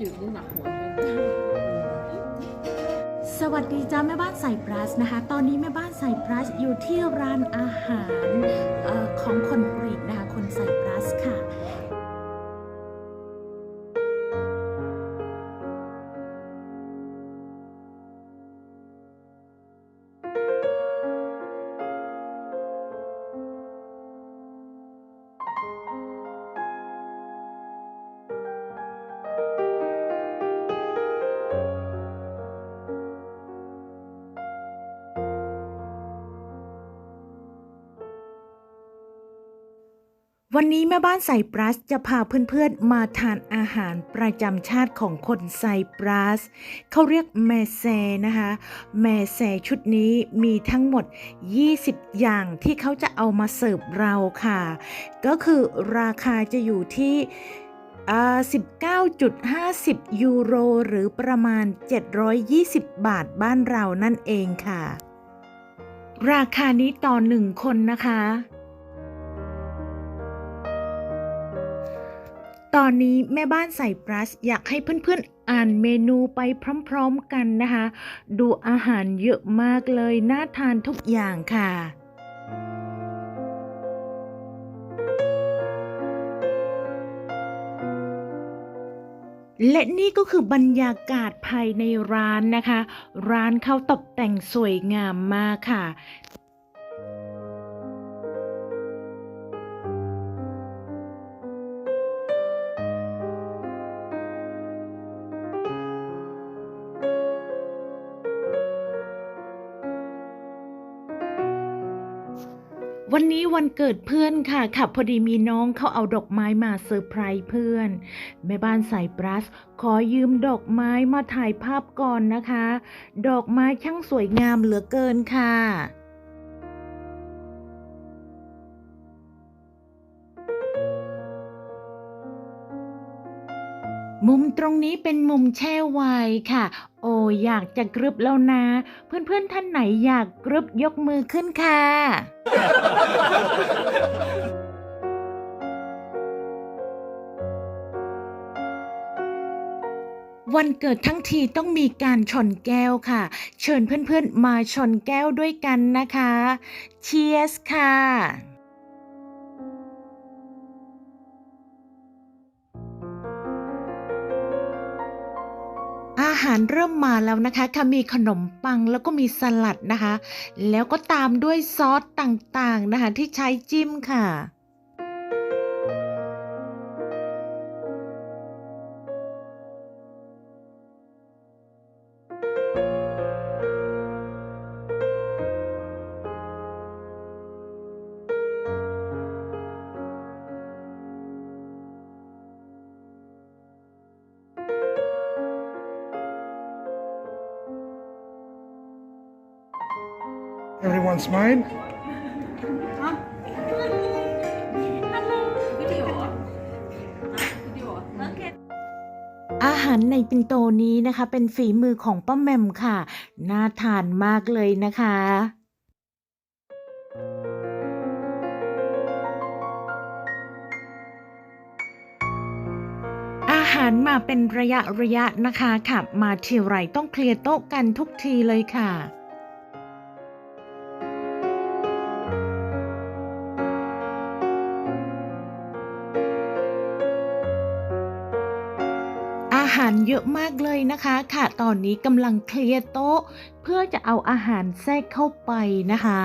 จืดนี่หนักหัวสวัสดีจ้าแม่บ้านใส่ปลัสนะคะ ตอนนี้แม่บ้านใส่ปลัสอยู่ที่ร้านอาหารออของคนกรีกนะคะคนใส่ปลัสค่ะ วันนี้แม่บ้านไซปรัสจะพาเพื่อนๆมาทานอาหารประจำชาติของคนไซปรัส เขาเรียกแมเซนะคะแมเซชุดนี้มีทั้งหมด 20 อย่างที่เขาจะเอามาเสิร์ฟเราค่ะ ก็คือราคาจะอยู่ที่19.50 ยูโร หรือประมาณ 720 บาทบ้านเรานั่นเองค่ะ ราคานี้ต่อหนึ่งคนนะคะ ตอนนี้แม่บ้านใส่ปลัสอยากให้เพื่อนๆอ่านเมนูไปพร้อมๆกันนะคะ ดูอาหารเยอะมากเลย น่าทานทุกอย่างค่ะและนี่ก็คือบรรยากาศภายในร้านนะคะ ร้านเขาตกแต่งสวยงามมากค่ะ วันนี้วันเกิดเพื่อนค่ะค่ะ พอดีมีน้องเขาเอาดอกไม้มาเซอร์ไพรส์เพื่อน แม่บ้านใส่ปลัส ขอยืมดอกไม้มาถ่ายภาพก่อนนะคะ ดอกไม้ช่างสวยงามเหลือเกินค่ะ มุมตรงนี้เป็นมุมแช่ไวน์ค่ะ โอ้อยากจะกรึบแล้วนะ เพื่อนๆท่านไหนอยากกรึบยกมือขึ้นค่ะ วันเกิดทั้งทีต้องมีการชนแก้วค่ะ เชิญเพื่อนๆมาชนแก้วด้วยกันนะคะ เชียสค่ะ อาหารเริ่มมาแล้วนะคะค่ะมีขนมปังแล้วก็มีสลัดนะคะ แล้วก็ตามด้วยซอสต่างๆนะคะที่ใช้จิ้มค่ะ Everyone smile. อาหารในปินโตนี้นะคะ เป็นฝีมือของป้าแมมค่ะ น่าทานมากเลยนะคะอาหารมาเป็นระยะระยะนะคะค่ะมาทีไรต้องเคลียร์โต๊ะกันทุกทีเลยค่ะ หารเยอะมากเลยนะคะ ค่ะตอนนี้กำลังเคลียร์โต๊ะ เพื่อจะเอาอาหารแทรกเข้าไปนะคะ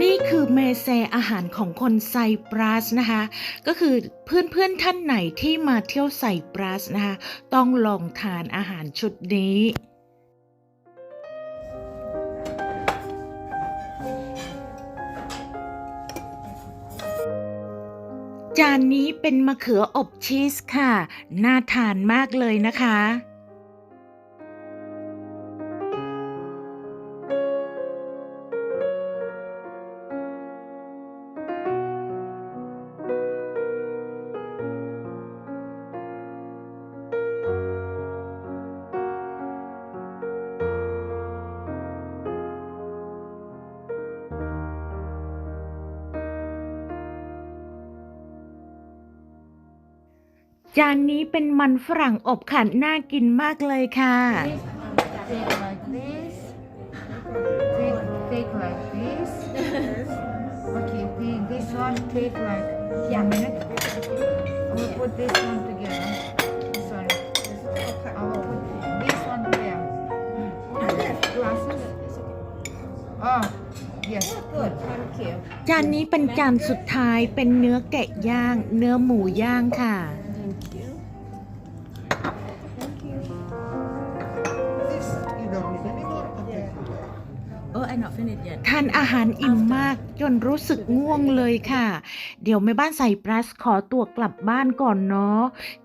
นี่คือเมเซอาหารของคนไซปรัสนะคะ ก็คือเพื่อนๆท่านไหนที่มาเที่ยวไซปรัสนะคะ ต้องลองทานอาหารชุดนี้ จานนี้เป็นมะเขืออบชีสค่ะ น่าทานมากเลยนะคะ จานนี้เป็นมันฝรั่งอบค่ะน่ากินมากเลยค่ะ Take like this. Take, take like this. Okay, take this one, take like one minute. I will put this one together. Sorry. I will put this one there. Glasses. Oh, yes. Good thank you จานนี้เป็นจานสุดท้ายเป็นเนื้อแกะย่าง เนื้อหมูย่างค่ะ ทานอาหารอิ่มมากจนรู้สึกง่วงเลยค่ะ เดี๋ยวแม่บ้านใส่ปลัสขอตัวกลับบ้านก่อนเนาะ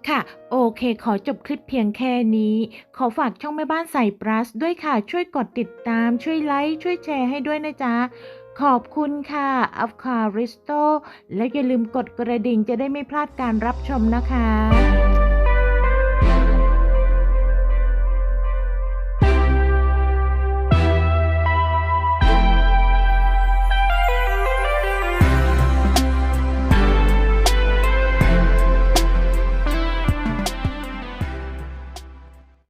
ค่ะ โอเค ขอจบคลิปเพียงแค่นี้ ขอฝากช่องแม่บ้านใส่ปลัสด้วยค่ะ ช่วยกดติดตาม ช่วยไลค์ ช่วยแชร์ให้ด้วยนะจ๊ะ ขอบคุณค่ะอัฟคาริสโตและอย่าลืมกดกระดิ่งจะได้ไม่พลาดการรับชมนะคะ